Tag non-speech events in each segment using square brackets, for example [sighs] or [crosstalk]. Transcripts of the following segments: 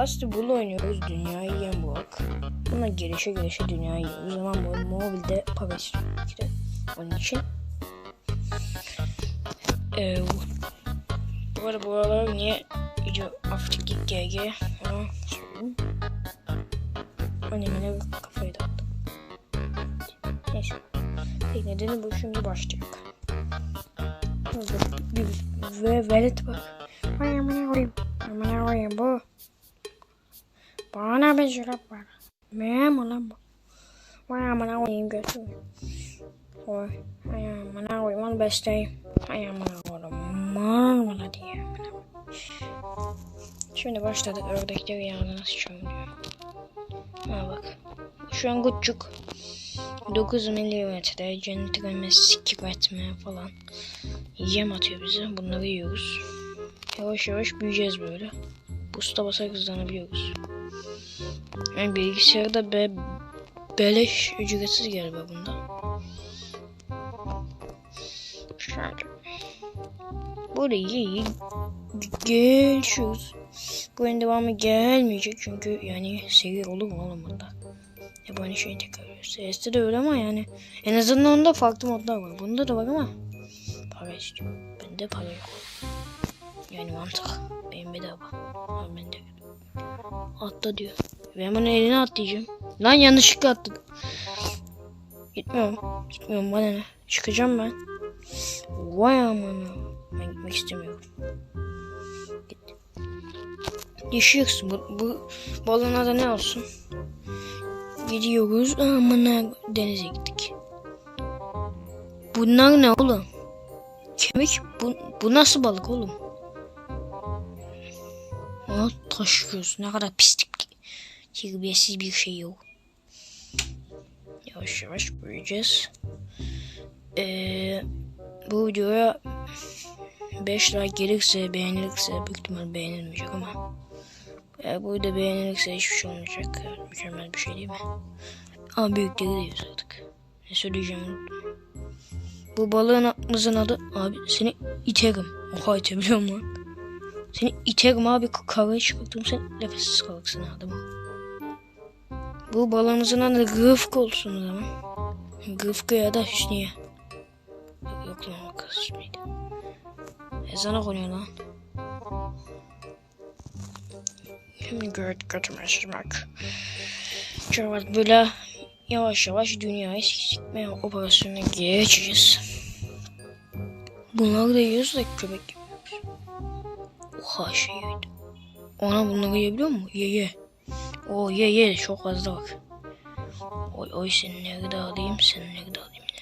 Taste Bulu oynuyoruz dünyayı yiyen balık. Buna gelişe gelişe dünyayı yiyoruz ama bu mobilde kere. Onun için. Ee, bu arada bu aralar niye iyice hafiflik GG ama söyleyeyim. Annemine kafayı taktım. Neyse. Tek nedeni bu şimdi başlayacak. Ve velet bak. Ay amına koyayım. Amına koyayım bu. Bana bir şarap var. Mem ulan bu. Vay amına koyayım götürme. Oy. Ay amına koyayım onu besleyeyim. Ay amına koyayım. Aman bana diye. Şimdi başladık ördekleri yağına sıçıyorum diyor. Ha bak. Şu an küçük. 9 milimetre centileme sikip etme falan. Yem atıyor bize. Bunları yiyoruz. Yavaş yavaş büyüyeceğiz böyle. Busta basarak hızlanabiliyoruz. Yani bilgisayarda be beleş ücretsiz galiba bunda. Şöyle. Burayı geçiyoruz. Bu oyun devamı gelmeyecek çünkü yani seri olur mu oğlum bunda? Hep aynı şeyi tekrarlıyoruz. CS'de de öyle ama yani en azından onda farklı modlar var. Bunda da var ama para istiyor. Bende para yok. Yani mantık. Benim bedava. Ama bende Atla diyor. Ben bunu eline atlayacağım. Lan yanlışlıkla atladım. Gitmiyorum. Gitmiyorum bana ne. Çıkacağım ben. Vay aman. Ben gitmek istemiyorum. Git. Yaşıyorsun. Bu, bu balığın adı ne olsun? Gidiyoruz. Amına denize gittik. Bunlar ne oğlum? Kemik? Bu, bu nasıl balık oğlum? Aa, taşıyoruz. Ne kadar pislik. Terbiyesiz bir şey yok. Yavaş yavaş büyüyeceğiz. Ee, bu videoya 5 like gelirse beğenilirse büyük ihtimal beğenilmeyecek ama eğer bu video beğenilirse hiçbir şey olmayacak. Mükemmel bir şey değil mi? Ama büyükleri değiliz artık. Ne söyleyeceğimi unuttum. Bu balığımızın adı abi seni iterim. Oha itebiliyor musun? Seni iterim abi kavgaya çıkarttım sen nefessiz kalırsın adamı. Bu balığımızın adı Rıfkı olsun o zaman. Rıfkı ya da Hüsniye. Yok, yok lan o kız ismiydi. Ezana konuyor lan. Şimdi göt götürmüşmek. Çünkü böyle yavaş yavaş dünyayı sikme operasyonuna geçeceğiz. Bunları da yiyoruz da köpek gibi. Oha şey yedi. Ona bunları yiyebiliyor mu? Ye ye. Oo ye ye çok fazla bak. Oy oy seni ne kadar alayım seni ne kadar alayım ne.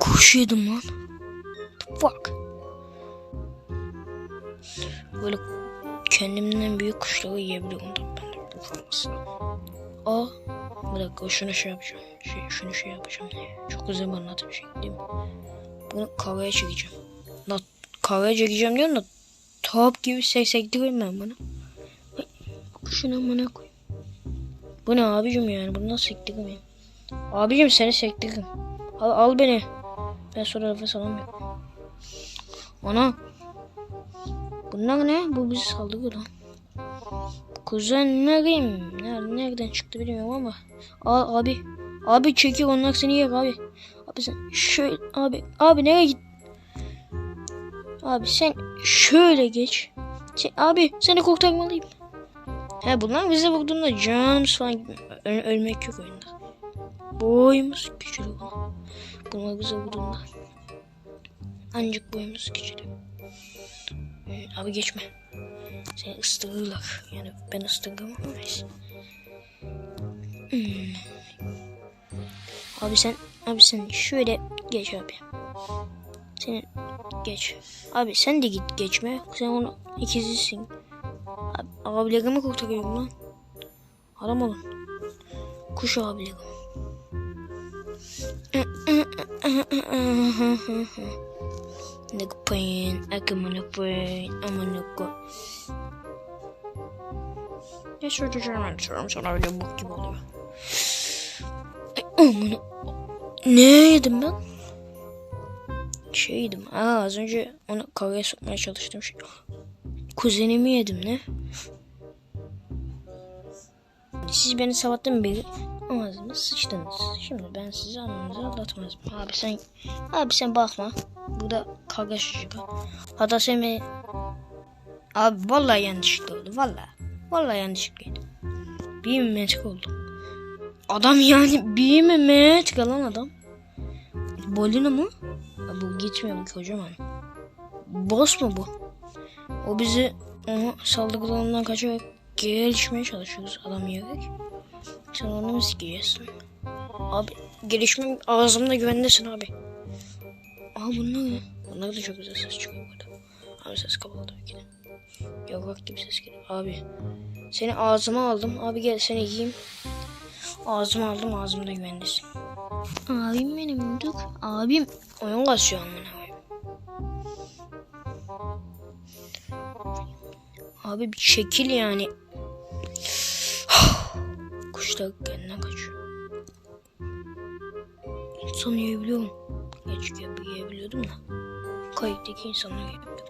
Kuş yedim lan. Fuck. Böyle kendimden büyük kuşları yiyebiliyorum da ben de bu kalmasın. Aa bir dakika şunu şey yapacağım. Şey, şunu şey yapacağım. Çok güzel bir anlatım şey değil mi? Bunu kahveye çekeceğim. La kahveye çekeceğim diyorum da top gibi seksektiriyorum ben bunu. Ay, Şunu amına koy. Bu ne abicim yani? Bunu nasıl sektireyim ya? Abicim seni sektiririm. Al, al beni. Ben sonra nefes alamıyorum. Ana. Bunlar ne? Bu bizi saldırıyor lan. Kuzenlerim. Nereden çıktı bilmiyorum ama. Aa, abi. Abi çekil onlar seni yer abi. Abi sen şöyle abi abi nereye git? Abi sen şöyle geç. Sen, abi seni kurtarmalıyım. He bunlar bize vurduğunda canımız falan. Ö- ölmek yok oyunda. Boyumuz küçülüyor. Bunlar bize vurduğunda. Ancak boyumuz küçülüyor. Abi geçme. Seni ısırırlar. Yani ben ısırırım ama neyse. Hmm. Abi sen abi sen şöyle geç abi. Sen geç. Abi sen de git geçme. Sen onu ikizisin. Abi abilerimi kurtarıyorum lan. Haram olun. Kuş abilerim. Nigga pain, come on a brain, I'm a nigga. Ne söyleyeceğim ben sorum sana öyle bok gibi oluyor. Ay, amına. Ne yedim ben? Şey yedim. Aa az önce onu kavgaya sokmaya çalıştım şey. Kuzenimi yedim ne? Siz beni sabahtan beri ağzıma sıçtınız. Şimdi ben sizi anınıza anlatmazım. Abi sen abi sen bakma. Burada kavga çıkacak. Hatta sen beni... Abi vallahi yanlışlıkla oldu vallahi. Vallahi yanlışlıklıydı. Bir metik oldu. Adam yani bir mi metik lan adam. Bolino mu? Bu gitmiyor bu kocaman. Boss mu bu? O bizi onu saldırılarından kaçarak gelişmeye çalışıyoruz adam yiyerek. Sen onu mu sikeceksin? Abi gelişmem ağzımda güvendesin abi. Aa bunlar ne? Bunlar da çok güzel ses çıkıyor burada. Abi ses kapalı tabii ki de. Yavrak gibi ses geliyor. Abi seni ağzıma aldım. Abi gel seni yiyeyim. Ağzıma aldım ağzımda güvendesin. Abim benim dur. Abim oyun kasıyor amına. Abi bir şekil yani. [sighs] Kuşlar kendinden kaçıyor. İnsan yiyebiliyorum. Geç yiyebiliyordum da. Kayıttaki insanlar yiyebiliyordum.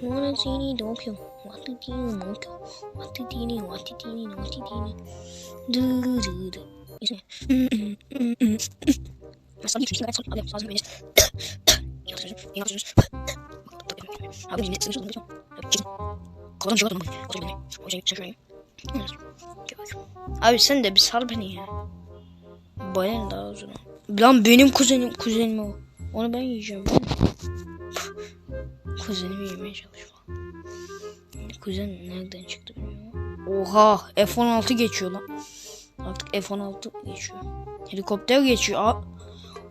Wanna see ni dokyo. What did you dokyo? What did you what did you what did you Mesela bir ben sonra abi lazım beni. Yapıyorsunuz. Yapıyorsunuz. Abi yine sınırsız. Kalan şey var mı? Otur beni. Şey şaşırayım. Abi sen de bir sal beni ya. Bayan daha uzun. Lan benim kuzenim kuzenim o. Onu ben yiyeceğim. Kuzenimi yemeye çalışma. Kuzen nereden çıktı bilmiyorum. Oha F-16 geçiyor lan. Artık F-16 geçiyor. Helikopter geçiyor. Aa.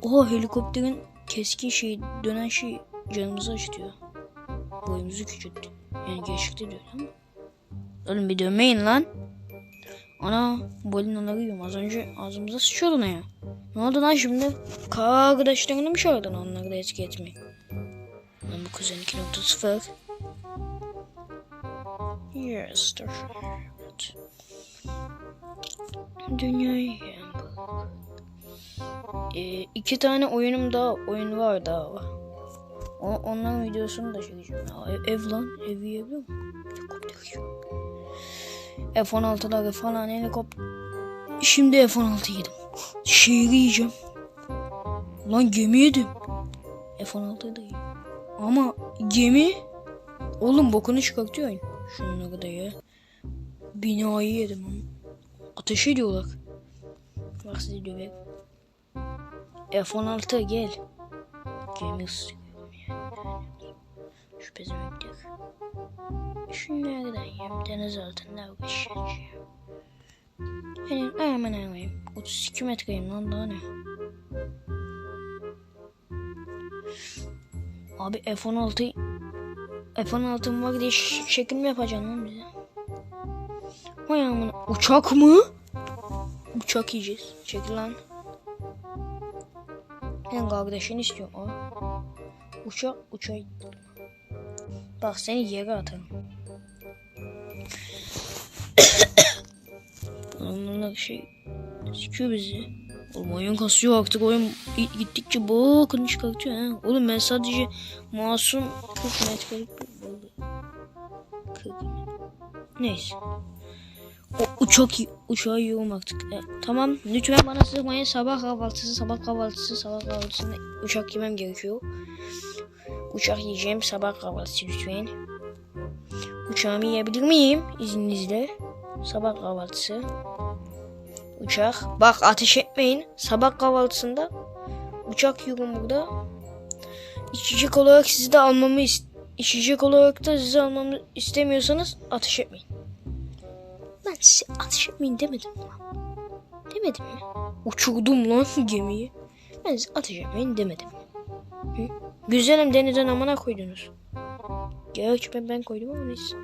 Oha helikopterin keskin şey dönen şey canımızı acıtıyor. Boyumuzu küçülttü. Yani geçti diyor ama. Oğlum bir dönmeyin lan. Ana balinaları yiyorum. Az önce ağzımıza sıçıyordu ne ya? Ne oldu lan şimdi? Arkadaşlarını mı çağırdın onları da etki etmeyi? Lan bu kuzen 2.0. Dur. Evet. Dünyayı. Ee, iki tane oyunum daha oyun var daha. O, onların videosunu da çekeceğim. Ya, ev, ev lan. Ev yiyebiliyor mu? Helikopter yiyor. F-16'ları falan helikopter. Şimdi F-16 yedim. Şehri yiyeceğim. Lan gemi yedim. F-16'yı da yedim. Ama gemi... Oğlum bokunu çıkartıyor. Şunları da ye. Binayı yedim. Ateş ediyorlar. Bak sizi döveyim. F-16 gel. Yani. Şu bezemekler. Şunlardan yem deniz altında uğraşacağım. Benim aman aman 32 metreyim lan daha ne? Abi F-16 F-16'm var diye şekil mi yapacaksın lan bize? Vay amına. Uçak mı? Uçak yiyeceğiz. Çekil lan. Ben kardeşini istiyorum. Aa. Uçak uçak. Bak seni yere atarım. [coughs] Onlarla şey sikiyor bizi. Oğlum oyun kasıyor artık oyun gittikçe bokunu çıkartıyor ha. Oğlum ben sadece masum 40 metrelik bir balık. 40 Neyse. O uçak uçağı yiyorum artık. E, tamam lütfen bana sıkmayın. Sabah kahvaltısı, sabah kahvaltısı, sabah kahvaltısında uçak yemem gerekiyor. Uçak yiyeceğim sabah kahvaltısı lütfen. Uçağımı yiyebilir miyim izninizle? Sabah kahvaltısı. Uçak. Bak ateş etmeyin. Sabah kahvaltısında uçak yiyorum burada. İçecek olarak sizi de almamı is- içecek olarak da sizi almamı istemiyorsanız ateş etmeyin. Ben size ateş etmeyin demedim mi? Demedim mi? Uçurdum lan [laughs] gemiyi. Ben size ateş etmeyin demedim. Hı? Güzelim denizden amına koydunuz. Gerçi ben, ben koydum ama neyse.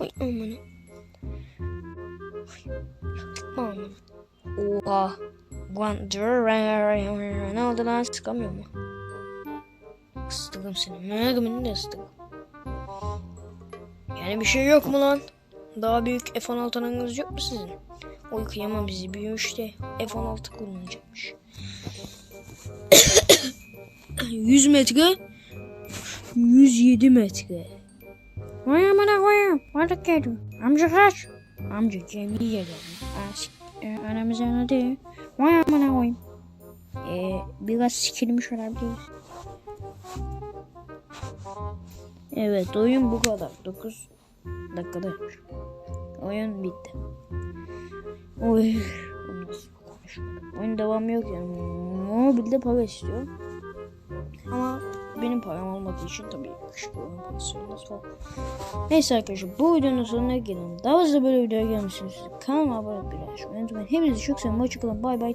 Ay aman. Aman. Oha. Ne oldu lan sıkamıyor mu? Sıktım seni. Meğerimini de sıktım. Yani bir şey yok mu lan? Daha büyük F-16'nız yok mu sizin? Oy kıyamam bizi büyümüş de F-16 kullanacakmış. [coughs] 100 metre 107 metre Vay amına koyayım Vardık geldim Amca kaç Amca gemiye geldim As e, Aramız anladı Vay amına koyayım e, Biraz sikilmiş olabilir Evet oyun bu kadar 9 dakikada Oyun bitti Oy Oyun devamı yok yani Mobilde para istiyor ama benim param olmadığı için tabii küçük bir oyun parası falan. Neyse arkadaşlar bu videonun sonuna gelelim. Daha fazla böyle videoya gelmişsiniz. Kanalıma abone olmayı unutmayın. Hepinizi çok seviyorum. Hoşçakalın. Bay bay.